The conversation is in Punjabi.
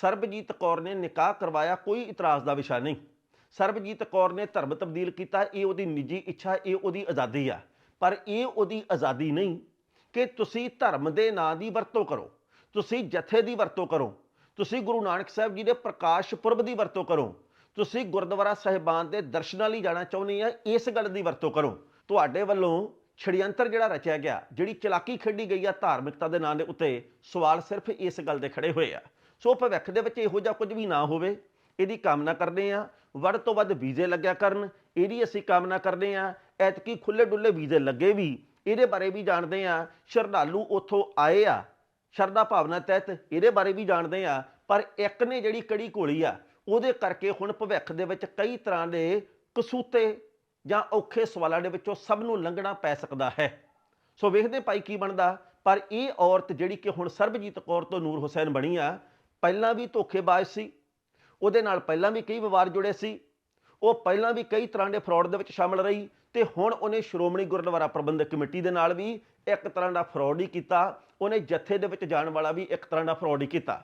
ਸਰਬਜੀਤ ਕੌਰ ਨੇ ਨਿਕਾਹ ਕਰਵਾਇਆ, ਕੋਈ ਇਤਰਾਜ਼ ਦਾ ਵਿਸ਼ਾ ਨਹੀਂ। ਸਰਬਜੀਤ ਕੌਰ ਨੇ ਧਰਮ ਤਬਦੀਲ ਕੀਤਾ, ਇਹ ਉਹਦੀ ਨਿੱਜੀ ਇੱਛਾ, ਇਹ ਉਹਦੀ ਆਜ਼ਾਦੀ ਆ। ਪਰ ਇਹ ਉਹਦੀ ਆਜ਼ਾਦੀ ਨਹੀਂ ਕਿ ਤੁਸੀਂ ਧਰਮ ਦੇ ਨਾਂ ਦੀ ਵਰਤੋਂ ਕਰੋ, ਤੁਸੀਂ ਜਥੇ ਦੀ ਵਰਤੋਂ ਕਰੋ, ਤੁਸੀਂ ਗੁਰੂ ਨਾਨਕ ਸਾਹਿਬ ਜੀ ਦੇ ਪ੍ਰਕਾਸ਼ ਪੁਰਬ ਦੀ ਵਰਤੋਂ ਕਰੋ, ਤੁਸੀਂ ਗੁਰਦੁਆਰਾ ਸਾਹਿਬਾਨ ਦੇ ਦਰਸ਼ਨਾਂ ਲਈ ਜਾਣਾ ਚਾਹੁੰਦੇ ਆ, ਇਸ ਗੱਲ ਦੀ ਵਰਤੋਂ ਕਰੋ। ਤੁਹਾਡੇ ਵੱਲੋਂ ਛੜਯੰਤਰ ਜਿਹੜਾ ਰਚਿਆ ਗਿਆ, ਜਿਹੜੀ ਚਲਾਕੀ ਖੇਡੀ ਗਈ ਆ ਧਾਰਮਿਕਤਾ ਦੇ ਨਾਂ ਦੇ ਉੱਤੇ, ਸਵਾਲ ਸਿਰਫ ਇਸ ਗੱਲ ਦੇ ਖੜੇ ਹੋਏ ਆ। ਸੋ ਭਵਿੱਖ ਦੇ ਵਿੱਚ ਇਹੋ ਜਿਹਾ ਕੁਝ ਵੀ ਨਾ ਹੋਵੇ, ਇਹਦੀ ਕਾਮਨਾ ਕਰਦੇ ਆ ਵੱਧ ਤੋਂ ਵੱਧ ਵੀਜ਼ੇ ਲੱਗਿਆ ਕਰਨ, ਇਹਦੀ ਅਸੀਂ ਕਾਮਨਾ ਕਰਦੇ ਆ ਐਤਕੀ ਖੁੱਲੇ ਡੁੱਲੇ ਵੀਜ਼ੇ ਲੱਗੇ ਵੀ, ਇਹਦੇ ਬਾਰੇ ਵੀ ਜਾਣਦੇ ਆ ਸ਼ਰਧਾਲੂ ਉੱਥੋਂ ਆਏ ਆ, ਸ਼ਰਧਾ ਭਾਵਨਾ ਤਹਿਤ ਇਹਦੇ ਬਾਰੇ ਵੀ ਜਾਣਦੇ ਆ ਪਰ ਇੱਕ ਨੇ ਜਿਹੜੀ ਕੜੀ ਘੋਲੀ ਆ, ਉਹਦੇ ਕਰਕੇ ਹੁਣ ਭਵਿੱਖ ਦੇ ਵਿੱਚ ਕਈ ਤਰ੍ਹਾਂ ਦੇ ਕਸੂਤੇ ਜਾਂ ਔਖੇ ਸਵਾਲਾਂ ਦੇ ਵਿੱਚੋਂ ਸਭ ਨੂੰ ਲੰਘਣਾ ਪੈ ਸਕਦਾ ਹੈ। ਸੋ ਵੇਖਦੇ ਭਾਈ ਕੀ ਬਣਦਾ। ਪਰ ਇਹ ਔਰਤ ਜਿਹੜੀ ਕਿ ਹੁਣ ਸਰਬਜੀਤ ਕੌਰ ਤੋਂ ਨੂਰ ਹੁਸੈਨ ਬਣੀ ਆ ਪਹਿਲਾਂ ਵੀ ਧੋਖੇਬਾਜ਼ ਸੀ, ਉਹਦੇ ਨਾਲ ਪਹਿਲਾਂ ਵੀ ਕਈ ਵਿਵਾਦ ਜੁੜੇ ਸੀ, ਉਹ ਪਹਿਲਾਂ ਵੀ ਕਈ ਤਰ੍ਹਾਂ ਦੇ ਫਰਾਡ ਦੇ ਵਿੱਚ ਸ਼ਾਮਲ ਰਹੀ ਤੇ ਹੁਣ ਉਹਨੇ ਸ਼੍ਰੋਮਣੀ ਗੁਰਦੁਆਰਾ ਪ੍ਰਬੰਧਕ ਕਮੇਟੀ ਦੇ ਨਾਲ ਵੀ ਇੱਕ ਤਰ੍ਹਾਂ ਦਾ ਫਰਾਡ ਹੀ ਕੀਤਾ, ਉਹਨੇ ਜੱਥੇ ਦੇ ਵਿੱਚ ਜਾਣ ਵਾਲਾ ਵੀ ਇੱਕ ਤਰ੍ਹਾਂ ਦਾ ਫਰਾਡ ਹੀ ਕੀਤਾ।